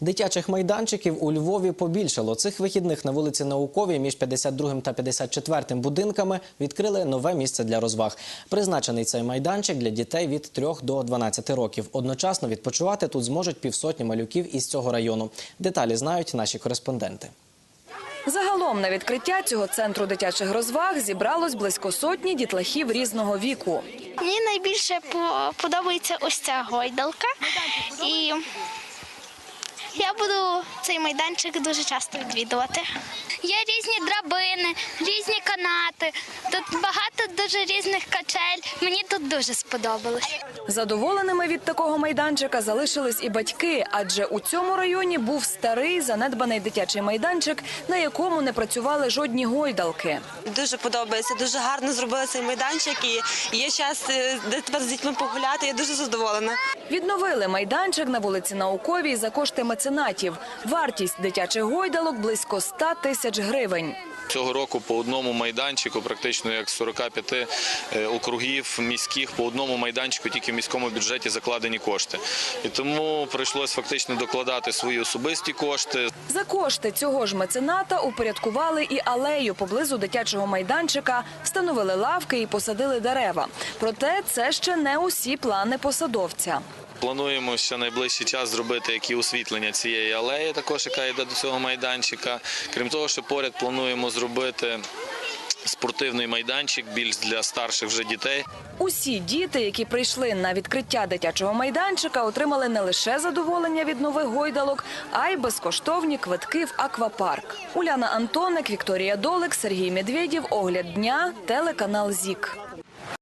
Дитячих майданчиків у Львові побільшало. Цих вихідних на вулиці Науковій між 52 та 54 будинками відкрили нове місце для розваг. Призначений цей майданчик для дітей від 3 до 12 років. Одночасно відпочивати тут зможуть півсотні малюків із цього району. Деталі знають наші кореспонденти. Загалом на відкриття цього центру дитячих розваг зібралось близько сотні дітлахів різного віку. Мені найбільше по- подобається ось ця гойдалка. І я буду цей майданчик дуже часто відвідувати. Є різні драбини, різні канати. Тут багато дуже різних качель. Мені тут дуже сподобалось. Задоволеними від такого майданчика залишились і батьки, адже у цьому районі був старий занедбаний дитячий майданчик, на якому не працювали жодні гойдалки. Дуже подобається, дуже гарно зробили цей майданчик і є час е, де тепер з дітьми погуляти. Я дуже задоволена. Відновили майданчик на вулиці Науковій за кошти меценатів. Вартість дитячих гойдалок близько 100 тисяч гривень. Цього року по одному майданчику, практично як з 45 е, округів міських, по одному майданчику тільки в міському бюджеті закладені кошти. І тому прийшлось фактично докладати свої особисті кошти. За кошти цього ж мецената упорядкували і алею поблизу дитячого майданчика, встановили лавки і посадили дерева. Проте це ще не усі плани посадовця. Плануємо ще найближчий час зробити які освітлення цієї алеї, також яка йде до цього майданчика. Крім того, що поряд плануємо зробити спортивний майданчик більш для старших вже дітей. Усі діти, які прийшли на відкриття дитячого майданчика, отримали не лише задоволення від нових гойдалок, а й безкоштовні квитки в аквапарк. Уляна Антоник, Вікторія Долик, Сергій Медведєв. Огляд дня, телеканал ЗІК.